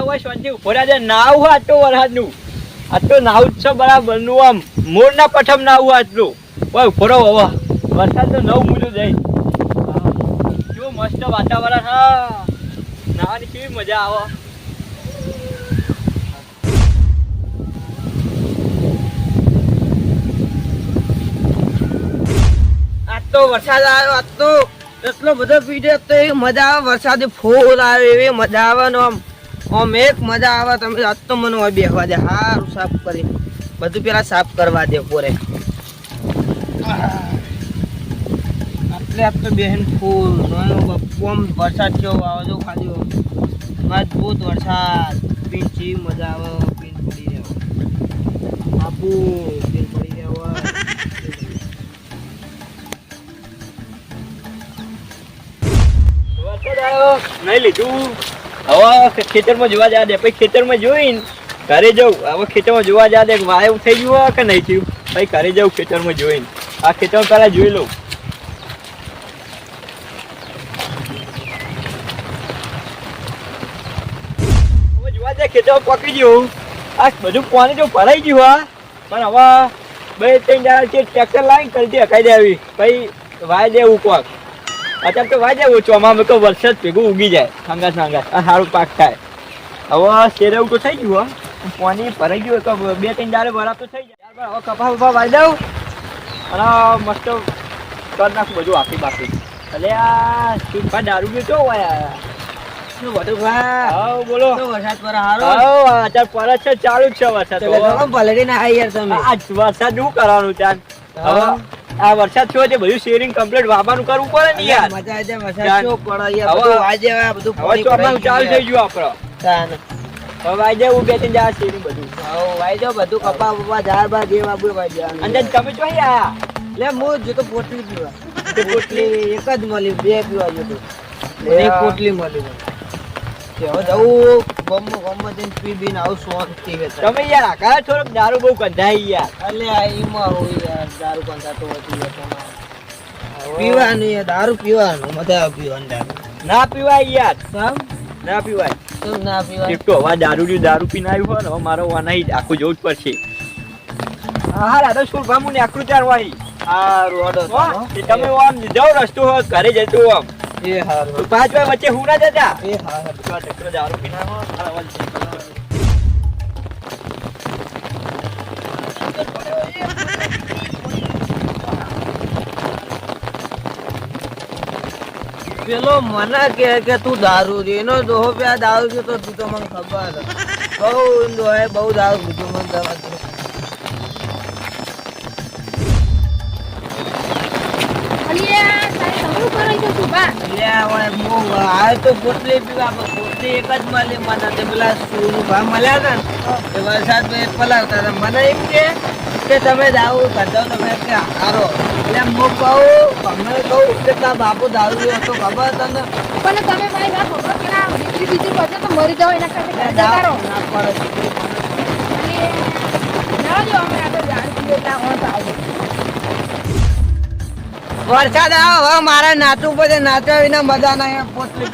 હોય, શાંતિ ઊભો રહ્યા છે નાવ આટલો વરસાદનું. આ તો નાવ જ છે બરાબરનું આમ મોરના પઠમ નાવ આટલું. ઓય ઊભો હવે. વરસાદ તો નવ મૂજો જઈ જો મસ્ત વાતાવરણ, હા. કેવી મજા આવે. તો વરસાદ આવ્યો, આટલો. એટલો બધો પીડ્યો તો એ મજા આવે. વરસાદે ફૂલ આવે, એવી મજા આવે આમ. આમ એક મજા આવે, તમે આજ તો મને હોય બેહવા દે. સારું સાફ કરી. બધું પેલા સાફ કરવા દે પોરે. આટલે આપતો તો બેન ફૂલ આમ વરસાદ કેવો આવે જો આમ મજબૂત વરસાદ. પીંચી મજા આવે પીન પડી જાય બાપુ પીન પડી આવ્યો. નહીં લીધું. હવે ખેતરમાં જોવા જા દે. પછી ખેતરમાં જોઈને ઘરે જવું હવે ખેતરમાં જોવા જા દે વાયુ થઈ ગયું કે નહીં થયું? પછી ઘરે જવું ખેતરમાં જોઈને. આ ખેતરમાં પહેલાં જોઈ લઉં. જોવા જાય ખેતરમાં પકી ગયું. આ બધું પાણી તો ભરાઈ ગયું હા પણ હવે બે, ત્રણ જણા ટ્રેક્ટર લાવીને કરતી હકાઈ દેવી પછી વાય દેવું કોક. અત્યારે તો વાજે આમાં તો વરસાદ ભેગું ઉગી જાય. સંગાસ સંગાસ આ સારું પાક થાય. હવે શેર તો થઈ ગયું પાણી ભરાઈ ગયું તો બે ત્રણ દાડે ભરા તો થઈ જાય. હવે કપા ઉપા વાઈ દઉં. અને મસ્ત કરી નાખું બધું આખી બાકી. એટલે આ સુખા દારૂ બી કેવો હોય વરસાદ ચાલુ વરસાદ. ના શું કરવાનું. હવે આ વરસાદ થયો છે બધું શેરિંગ કમ્પ્લીટ વાપરવાનું કરવું પડે ને યાર. મજા આવી જાય વરસાદ થયો પડે યાર બધું આજે આ બધું હવે ચાલુ થઈ ગયું આપણો તાન. હવે વાઈ જાય દાડા શેરિંગ બધું. હવે વાઈ જાઓ બધું કપા બપા ઝાડ બાર જે વાબુ વાઈ જાય અંદર તમે જો આયા લે હું જો તો પોટલી પીવા. પોટલી. એક જ મળી બે પીવા જો તો એક પોટલી મળી મને. હવે જવું ગમમાં ગમમાં જઈને પી બીને આવું શાંતિ હે તમે યાર આખા થોડોક દારૂ બહુ ગંધાઈ યાર. અલે આ હોય યાર દારૂ કંધાતો હતું તમારે. પીવાનું યાર દારૂ પીવાનું મજા આવે પીવાનું દારૂ. ના પીવાય યાર. ના પીવાય. કેમ ના પીવાય? એક તો હવે દારૂ દારૂ પીને આવ્યું હોય ને હવે મારો વાનાઈ આખું જવું જ પડશે. હા દાદા શું ભામું ને ચાર વાહી. એ તમે આમ જાઓ રસ્તો હોય ઘરે જતો આમ. એ હારું. પાંચ વાગે વચ્ચે હું ના જતા એ હારું. તો દારૂ પીને અવાજ પેલો મને કે કે તું દારૂ છે એનો દોહો પે આ દારૂ છે તો તું તો મને ખબર. બહુ દોહે બહુ દારૂ પીધું મને તો પોટલી પીવા પોટલી એક જ મળી મને. તે પેલા સુનું ભાવ મળ્યા હતા ને એ વરસાદ મેં પલાવતા હતા. મને એમ કે કે તમે દારૂ કરતા તમે કે હારો. એટલે હું કહું અમે કહું કે તારા બાપુ દારૂ પીવો તો ખબર તને? પણ તમે મારી વાત ખબર કે ના બીજું બીજું બધું તો મરી જાવ એના કરતા ના પડે. ના જો અમે વરસાદ આવો હવે મારે નાચવું પડે નાચવા વિના મજા નહીં પોટલી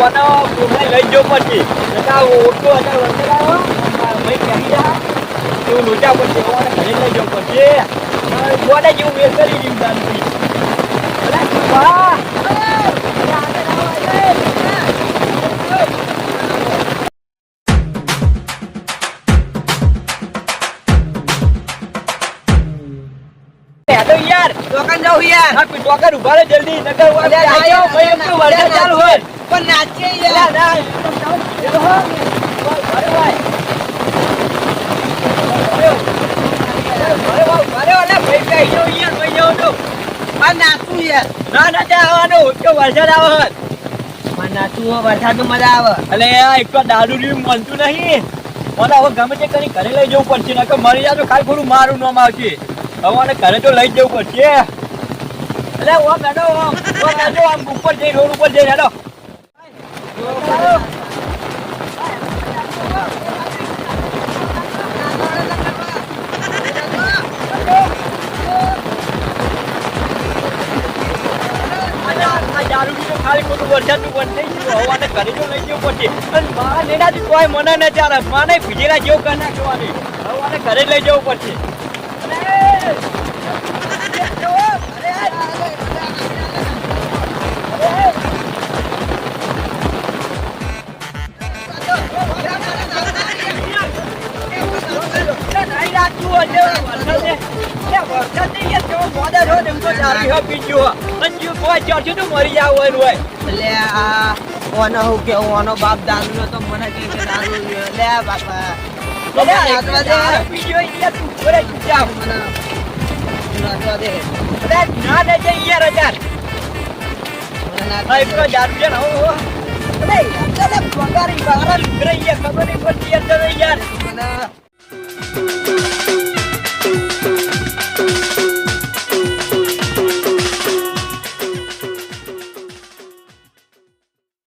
આનો પ્રોગ્રામ લઈ જવો પડશે નકા ઓટો અત્યારે વળતે લાવો ભાઈ કહી જા એવું લોચા હવે આને ઘરે લઈ જવું પડશે ગોડા જેવું વેર કરી દીધું તાનથી અલા વાહ! યાર દુકાન જાઉં યાર. આ પીટવાકર ઊભા રહે જલ્દી. નકર હું આયો ભાઈ એમ તો વરસાદ ચાલુ હોય. પણ એલા યાર નાચું યાર ના ના ત્યાં આવવાનો તો વરસાદ આવે નાચું મજા આવે. અલે એક તો દારૂ રહ્યું મળતું નહીં. મને હવે ગમે તે કરી ઘરે લઈ જવું પડશે નકર મરી જાય તો ખાલી ખોટું મારું નામ આવશે. હવે મને ઘરે તો લઈ જવું પડશે. અલે ઓ મેડો ઓ મેડો આમ ઉપર જઈ રોડ ઉપર જઈ હેડો વરસાદનું બંધ થઈ ગયું હવે આને ઘરે તો લઈ જવું પડશે અને મારા નેનાથી કોઈ મને ન ચાલે મને ભીજેલા જેવું કરી નાખવાની હવે આને ઘરે લઈ જવું પડશે મરી જાવ હોય એટલે આ ઓનો હું કે ઓનો બાપ દારૂ નો તો મને હજાર કે દારૂ લ્યો. લે આ બાપા મને નાચવા દે મને નાચવા દે મને નાચવા દે મને